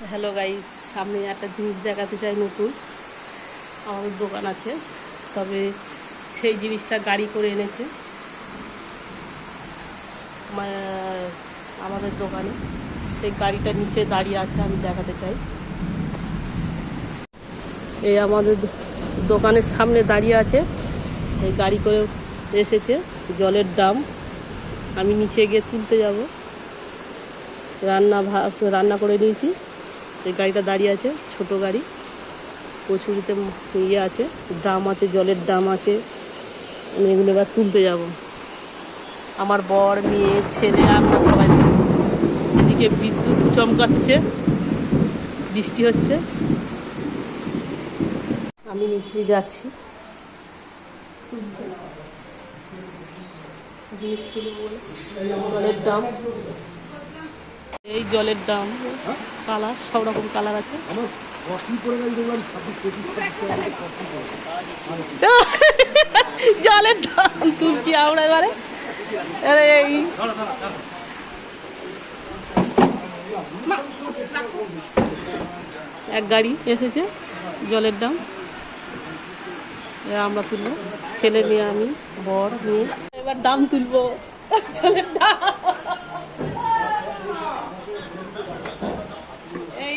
Hello guys সামনে একটা জিনিস দেখাতে চাই নতুন। আমাদের দোকান আছে। তবে সেই জিনিসটা গাড়ি করে এনেছে। আমাদের দোকানে। সেই গাড়িটা নিচে দাঁড়িয়ে আছে, আমি দেখাতে চাই। এই আমাদের দোকানের সামনে দাঁড়িয়ে আছে। এই গাড়ি করে এসেছে, জলের দাম। আমি নিচে গিয়ে তুলতে যাব। রান্না ভাত রান্না করে নিয়েছি। এই গাড়িটা দাঁড়িয়ে আছে, ছোট গাড়ি। কচুরিতে ইয়ে আছে, ড্রাম আছে, জলের ড্রাম আছে। আমি এগুলো এবার তুলতে যাব। আমার বর, মেয়ে, ছেলে, আমরা সবাই এদিকে বিদ্যুৎ চমকাচ্ছে, বৃষ্টি হচ্ছে। আমি নিচেই যাচ্ছি। জিনিস তুলব জলের এই জলের দাম কালার সব রকম কালার আছে। জলের দাম তুলছি আমরা এবারে। এই। এক গাড়ি এসেছে জলের দাম। আমরা তুলবো ছেলে মেয়ে আমি বর মেয়ে। এবার দাম তুলবো জলের দাম এই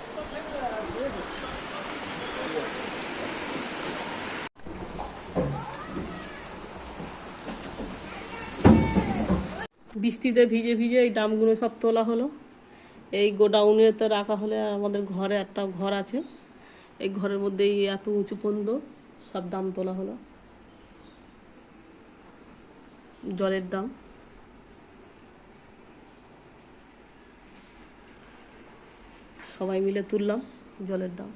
বৃষ্টিতে ভিজে ভিজে এই দামগুলো সব তোলা হলো। এই গোডাউনে তো রাখা হলে আমাদের ঘরে একটা ঘর আছে। এই ঘরের মধ্যে এই এত উঁচু পর্যন্ত সব দাম তোলা হলো। জলের দাম। সবাই মিলে তুললাম জলের দাম।